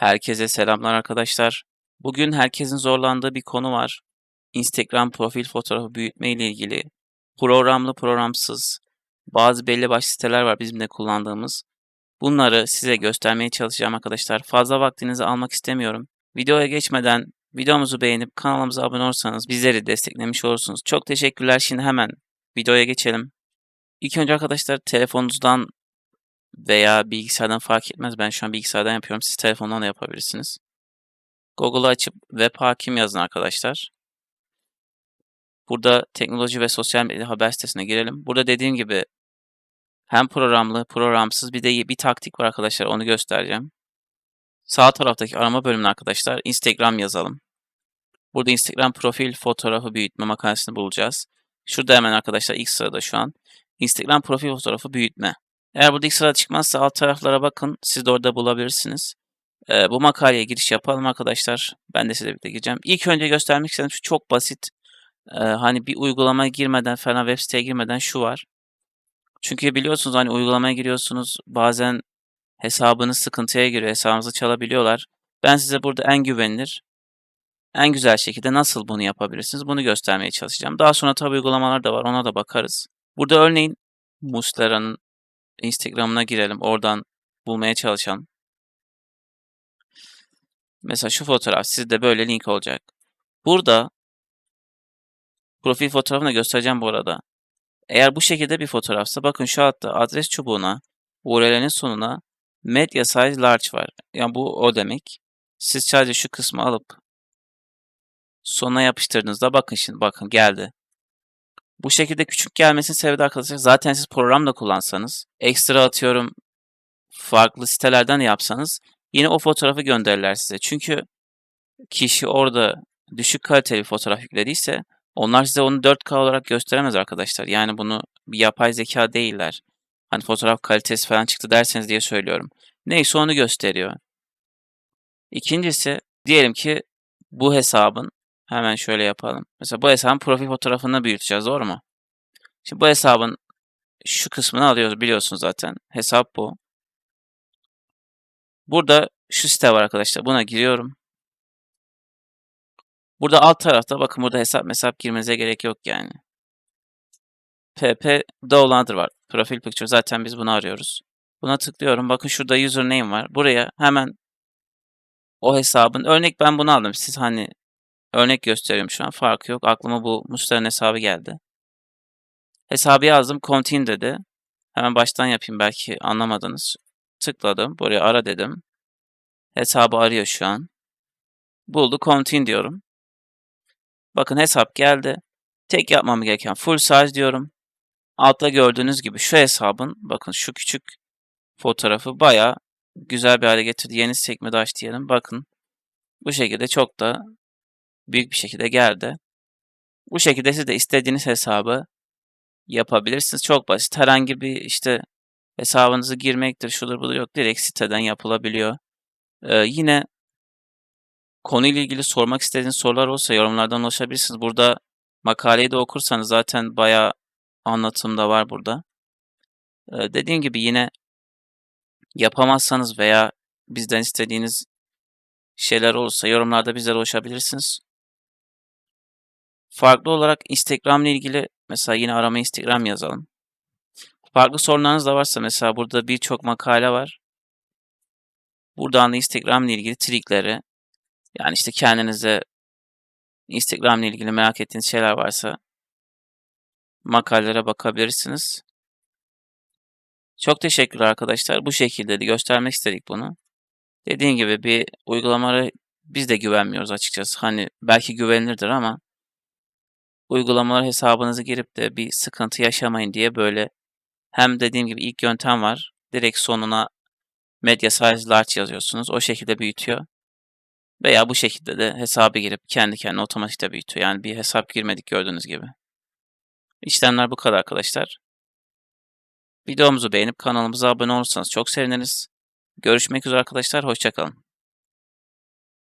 Herkese selamlar arkadaşlar. Bugün herkesin zorlandığı bir konu var. Instagram profil fotoğrafı büyütme ile ilgili programlı programsız bazı belli başlı siteler var bizim de kullandığımız. Bunları size göstermeye çalışacağım arkadaşlar. Fazla vaktinizi almak istemiyorum. Videoya geçmeden videomuzu beğenip kanalımıza abone olursanız bizleri desteklemiş olursunuz. Çok teşekkürler. Şimdi hemen videoya geçelim. İlk önce arkadaşlar telefonunuzdan veya bilgisayardan fark etmez. Ben şu an bilgisayardan yapıyorum. Siz telefondan da yapabilirsiniz. Google'ı açıp web hakim yazın arkadaşlar. Burada teknoloji ve sosyal medya haber sitesine girelim. Burada dediğim gibi hem programlı, programsız bir de bir taktik var arkadaşlar. Onu göstereceğim. Sağ taraftaki arama bölümüne arkadaşlar Instagram yazalım. Burada Instagram profil fotoğrafı büyütme makalesini bulacağız. Şurada hemen arkadaşlar ilk sırada şu an Instagram profil fotoğrafı büyütme. Eğer burada ilk çıkmazsa alt taraflara bakın. Siz de orada bulabilirsiniz. Ee, bu makaleye giriş yapalım arkadaşlar. Ben de size birlikte gireceğim. İlk önce göstermek istediğim şu çok basit. Ee, hani bir uygulamaya girmeden falan web siteye girmeden şu var. Çünkü biliyorsunuz hani uygulamaya giriyorsunuz. Bazen hesabınız sıkıntıya giriyor. Hesabınızı çalabiliyorlar. Ben size burada en güvenilir, en güzel şekilde nasıl bunu yapabilirsiniz bunu göstermeye çalışacağım. Daha sonra tabi uygulamalar da var. Ona da bakarız. Burada örneğin Muslera'nın Instagram'ına girelim. Oradan bulmaya çalışalım. Mesela şu fotoğraf sizde böyle link olacak. Burada profil fotoğrafını göstereceğim bu arada. Eğer bu şekilde bir fotoğrafsa bakın şu altta adres çubuğuna URL'nin sonuna media size large var. Yani bu o demek. Siz sadece şu kısmı alıp sonuna yapıştırdığınızda bakın şimdi bakın geldi. Bu şekilde küçük gelmesinin sebebi arkadaşlar zaten siz programda kullansanız ekstra atıyorum farklı sitelerden yapsanız yine o fotoğrafı gönderirler size. Çünkü kişi orada düşük kaliteli fotoğraf yüklediyse onlar size onu 4K olarak gösteremez arkadaşlar. Yani bunu bir yapay zeka değiller. Hani fotoğraf kalitesi falan çıktı derseniz diye söylüyorum. Neyse onu gösteriyor. İkincisi diyelim ki bu hesabın hemen şöyle yapalım. Mesela bu hesabın profil fotoğrafını büyüteceğiz doğru mu? Şimdi bu hesabın şu kısmını alıyoruz biliyorsunuz zaten. Hesap bu. Burada şu site var arkadaşlar. Buna giriyorum. Burada alt tarafta bakın burada hesap hesap girmenize gerek yok yani. pp downloader var. Profil picture zaten biz bunu arıyoruz. Buna tıklıyorum. Bakın şurada username var. Buraya hemen o hesabın örnek ben bunu aldım. Siz hani örnek gösteriyorum şu an. Farkı yok. Aklıma bu Mustar'ın hesabı geldi. Hesabı yazdım. Continue dedi. Hemen baştan yapayım belki anlamadınız. Tıkladım. Buraya ara dedim. Hesabı arıyor şu an. Buldu. Continue diyorum. Bakın hesap geldi. Tek yapmam gereken full size diyorum. Altta gördüğünüz gibi şu hesabın bakın şu küçük fotoğrafı baya güzel bir hale getirdi. Yeni sekmede aç diyelim. Bakın bu şekilde çok da büyük bir şekilde geldi. Bu şekilde siz de istediğiniz hesabı yapabilirsiniz. Çok basit. Herhangi bir işte hesabınızı girmektir, şudur budur yok. Direkt siteden yapılabiliyor. Ee, yine konuyla ilgili sormak istediğiniz sorular olsa yorumlardan ulaşabilirsiniz. Burada makaleyi de okursanız zaten bayağı anlatım da var burada. Ee, dediğim gibi yine yapamazsanız veya bizden istediğiniz şeyler olursa yorumlarda bizlere ulaşabilirsiniz. Farklı olarak Instagram ile ilgili mesela yine arama Instagram yazalım. Farklı sorunlarınız da varsa mesela burada birçok makale var. Buradan da Instagram ile ilgili trikleri yani işte kendinize Instagram ile ilgili merak ettiğiniz şeyler varsa makalelere bakabilirsiniz. Çok teşekkürler arkadaşlar. Bu şekilde de göstermek istedik bunu. Dediğim gibi bir uygulamaları biz de güvenmiyoruz açıkçası. Hani belki güvenilirdir ama uygulamalar hesabınızı girip de bir sıkıntı yaşamayın diye böyle hem dediğim gibi ilk yöntem var. Direkt sonuna media size large yazıyorsunuz. O şekilde büyütüyor. Veya bu şekilde de hesabı girip kendi kendine otomatikte büyütüyor. Yani bir hesap girmedik gördüğünüz gibi. İşlemler bu kadar arkadaşlar. Videomuzu beğenip kanalımıza abone olursanız çok seviniriz. Görüşmek üzere arkadaşlar. Hoşçakalın.